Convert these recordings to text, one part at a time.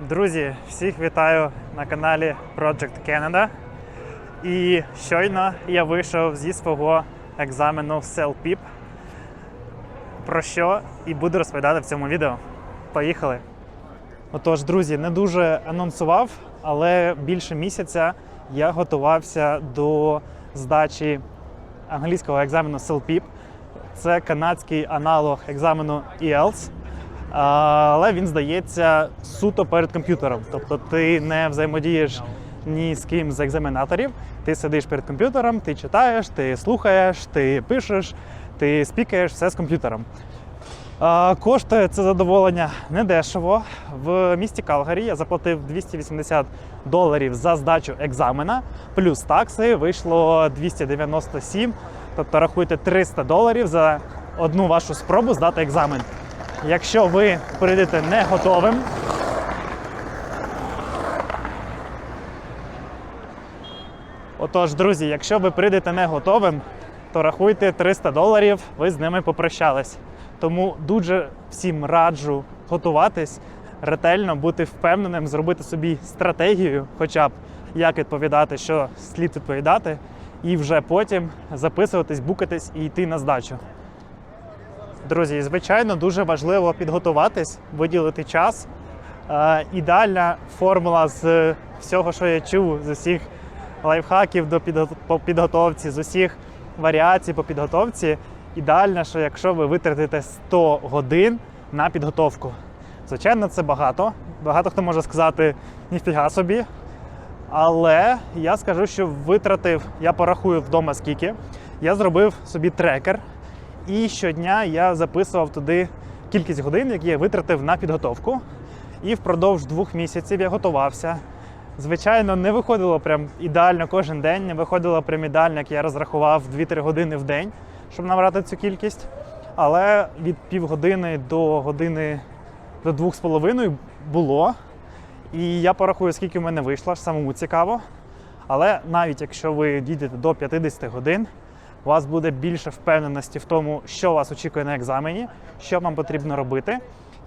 Друзі, всіх вітаю на каналі Project Canada. І щойно я вийшов зі свого екзамену CELPIP. Про що і буду розповідати в цьому відео. Поїхали! Отож, друзі, не дуже анонсував, але більше місяця я готувався до здачі англійського екзамену CELPIP. Це канадський аналог екзамену IELTS. Але він здається суто перед комп'ютером. Тобто ти не взаємодієш ні з ким з екзаменаторів. Ти сидиш перед комп'ютером, ти читаєш, ти слухаєш, ти пишеш, ти спікаєш все з комп'ютером. Коштує це задоволення недешево. В місті Калгарі я заплатив 280 доларів за здачу екзамена, плюс такси вийшло 297, тобто рахуйте 300 доларів за одну вашу спробу здати екзамен. Якщо ви прийдете не готовим, Отож, друзі, якщо ви прийдете не готовим, то рахуйте 300 доларів, ви з ними попрощались. Тому дуже всім раджу готуватись, ретельно бути впевненим, зробити собі стратегію, хоча б як відповідати, що слід відповідати, і вже потім записуватись, букатись і йти на здачу. Друзі, звичайно, дуже важливо підготуватись, виділити час. Е, ідеальна формула з всього, що я чув, з усіх лайфхаків до по підготовці, з усіх варіацій по підготовці. Ідеально, що якщо ви витратите 100 годин на підготовку. Звичайно, це багато. Багато хто може сказати ніфіга собі. Але я скажу, що витратив, я порахую вдома скільки. Я зробив собі трекер, і щодня я записував туди кількість годин, які я витратив на підготовку. І впродовж двох місяців я готувався. Звичайно, не виходило прям ідеально кожен день, не виходило прям ідеально, як я розрахував 2-3 години в день, щоб набрати цю кількість. Але від півгодини до години до двох з половиною було. І я порахую, скільки в мене вийшло, самому цікаво. Але навіть якщо ви дійдете до 50 годин, у вас буде більше впевненості в тому, що вас очікує на екзамені, що вам потрібно робити,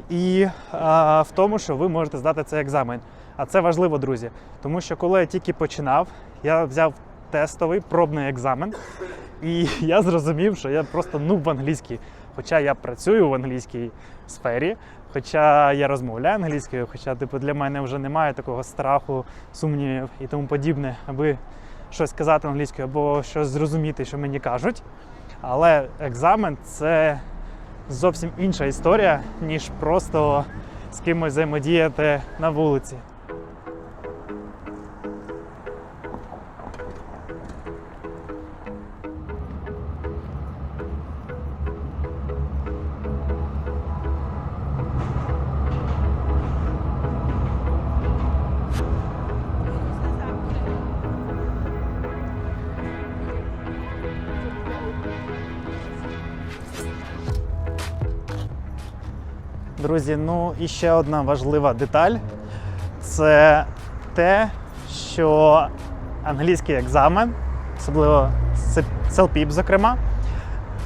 і е, в тому, що ви можете здати цей екзамен. А це важливо, друзі, тому що коли я тільки починав, я взяв тестовий пробний екзамен, і я зрозумів, що я просто нуб в англійській. Хоча я працюю в англійській сфері, хоча я розмовляю англійською, хоча типу, для мене вже немає такого страху, сумнівів і тому подібне, аби щось сказати англійською або щось зрозуміти, що мені кажуть. Але екзамен це зовсім інша історія, ніж просто з кимось взаємодіяти на вулиці. Друзі, ну і ще одна важлива деталь це те, що англійський екзамен, особливо CELPIP, зокрема,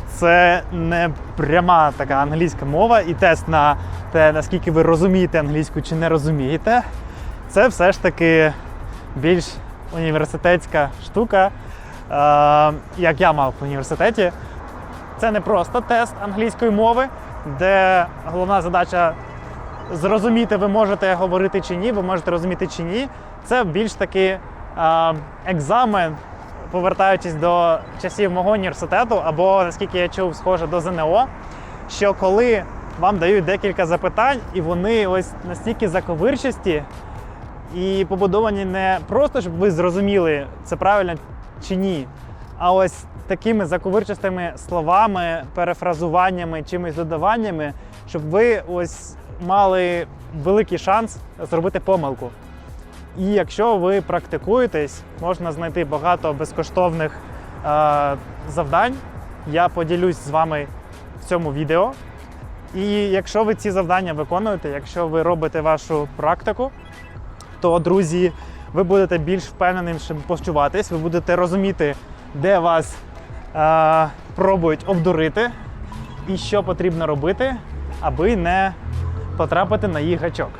це не пряма така англійська мова і тест на те, наскільки ви розумієте англійську чи не розумієте. Це все ж таки більш університетська штука, е, як я мав в університеті. Це не просто тест англійської мови, де головна задача зрозуміти, ви можете говорити чи ні, ви можете розуміти чи ні. Це більш таки екзамен, повертаючись до часів мого університету, або наскільки я чув, схоже до ЗНО, що коли вам дають декілька запитань, і вони ось настільки заковирчасті і побудовані не просто, щоб ви зрозуміли, це правильно чи ні, а ось такими заковирчастими словами, перефразуваннями, чимось додаваннями, щоб ви ось мали великий шанс зробити помилку. І якщо ви практикуєтесь, можна знайти багато безкоштовних е, завдань. Я поділюсь з вами в цьому відео. І якщо ви ці завдання виконуєте, якщо ви робите вашу практику, то, друзі, ви будете більш впевненим почуватись, ви будете розуміти, де вас е, пробують обдурити і що потрібно робити, аби не потрапити на їх гачок.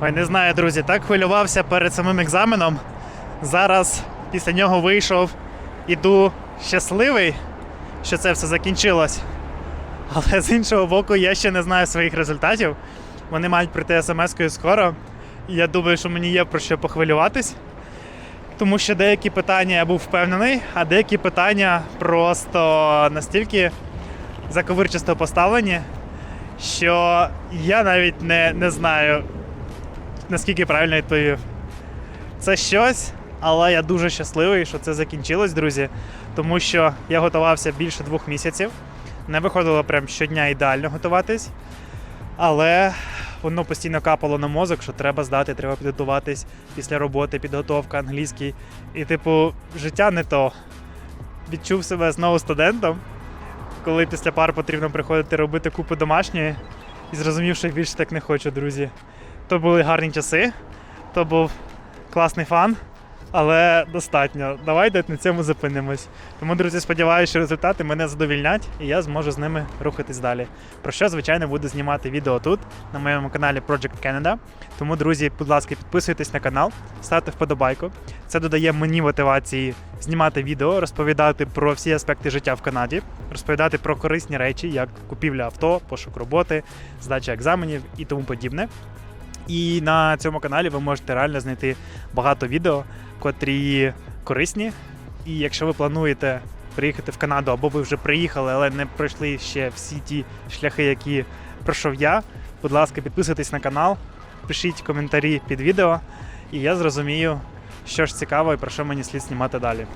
Ой, не знаю, друзі, так хвилювався перед самим екзаменом. Зараз після нього вийшов, іду щасливий, що це все закінчилось. Але з іншого боку, я ще не знаю своїх результатів. Вони мають прийти смс-кою скоро. Я думаю, що мені є про що похвилюватись. Тому що деякі питання я був впевнений, а деякі питання просто настільки заковирчасто поставлені, що я навіть не, не знаю, наскільки правильно відповів. Це щось, але я дуже щасливий, що це закінчилось, друзі. Тому що я готувався більше двох місяців. Не виходило прям щодня ідеально готуватись, але воно постійно капало на мозок, що треба здати, треба підготуватись після роботи, підготовка, англійський. І, типу, життя не то. Відчув себе знову студентом, коли після пар потрібно приходити робити купу домашньої, і зрозумів, що більше так не хочу, друзі. То були гарні часи, то був класний фан, але достатньо. Давайте на цьому зупинимось. Тому, друзі, сподіваюся, що результати мене задовільнять, і я зможу з ними рухатись далі. Про що, звичайно, буду знімати відео тут, на моєму каналі Project Canada. Тому, друзі, будь ласка, підписуйтесь на канал, ставте вподобайку. Це додає мені мотивації знімати відео, розповідати про всі аспекти життя в Канаді, розповідати про корисні речі, як купівля авто, пошук роботи, здача екзаменів і тому подібне. І на цьому каналі ви можете реально знайти багато відео, котрі корисні. І якщо ви плануєте приїхати в Канаду, або ви вже приїхали, але не пройшли ще всі ті шляхи, які пройшов я, будь ласка, підписуйтесь на канал, пишіть коментарі під відео, і я зрозумію, що ж цікаво і про що мені слід знімати далі.